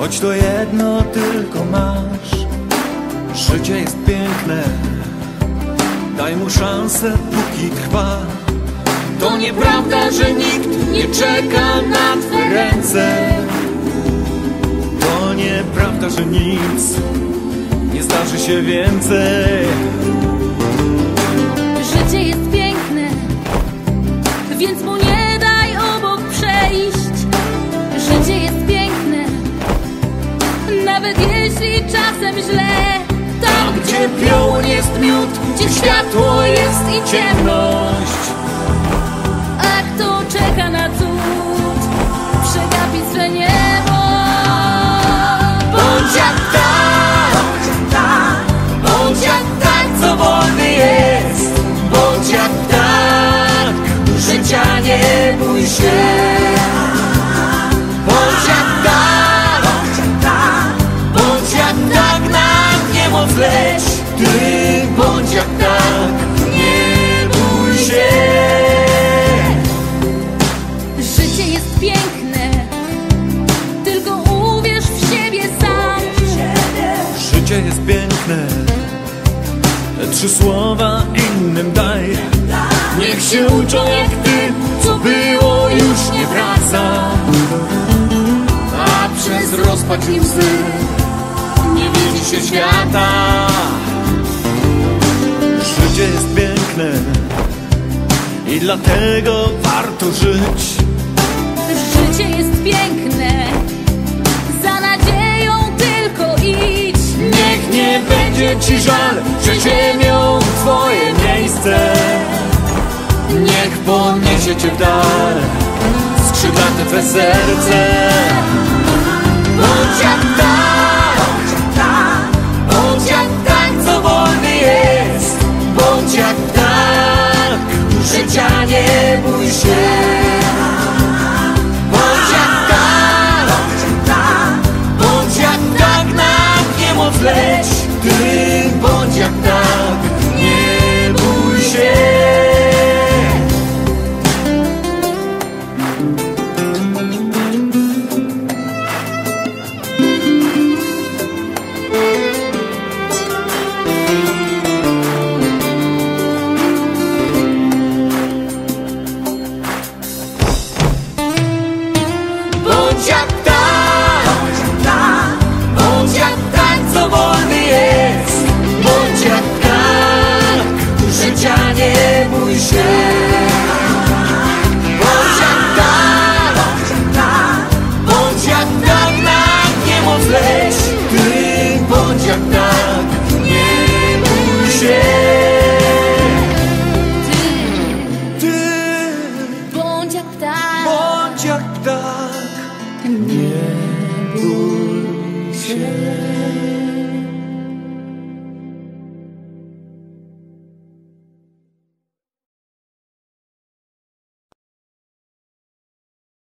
Choć to jedno tylko masz Życie jest piękne. Daj mu szansę, póki trwa. To nieprawda, że nikt nie czeka na twe ręce. To nieprawda, że nic nie zdarzy się więcej źle. Tam, Gdzie piołun jest miód, gdzie światło jest i ciemność A kto czeka na cud, przegapi swe niebo. Bądź jak tak, bądź jak tak, co wolny jest Bądź jak tak, życia nie bój się leć Ty bądź jak tak, nie bój się. Życie jest piękne, tylko uwierz w siebie sam. Życie jest piękne. Trzy słowa innym daj. Niech się uczą jak ty Co było już nie wraca. A przez rozpacz i łzy się świata. Życie jest piękne I dlatego warto żyć. Życie jest piękne, za nadzieją tylko idź. Niech nie będzie ci żal, że ziemią twoje miejsce. Niech podniesie cię w dal skrzydlate twe serce. Bądź jak tak, nie bój się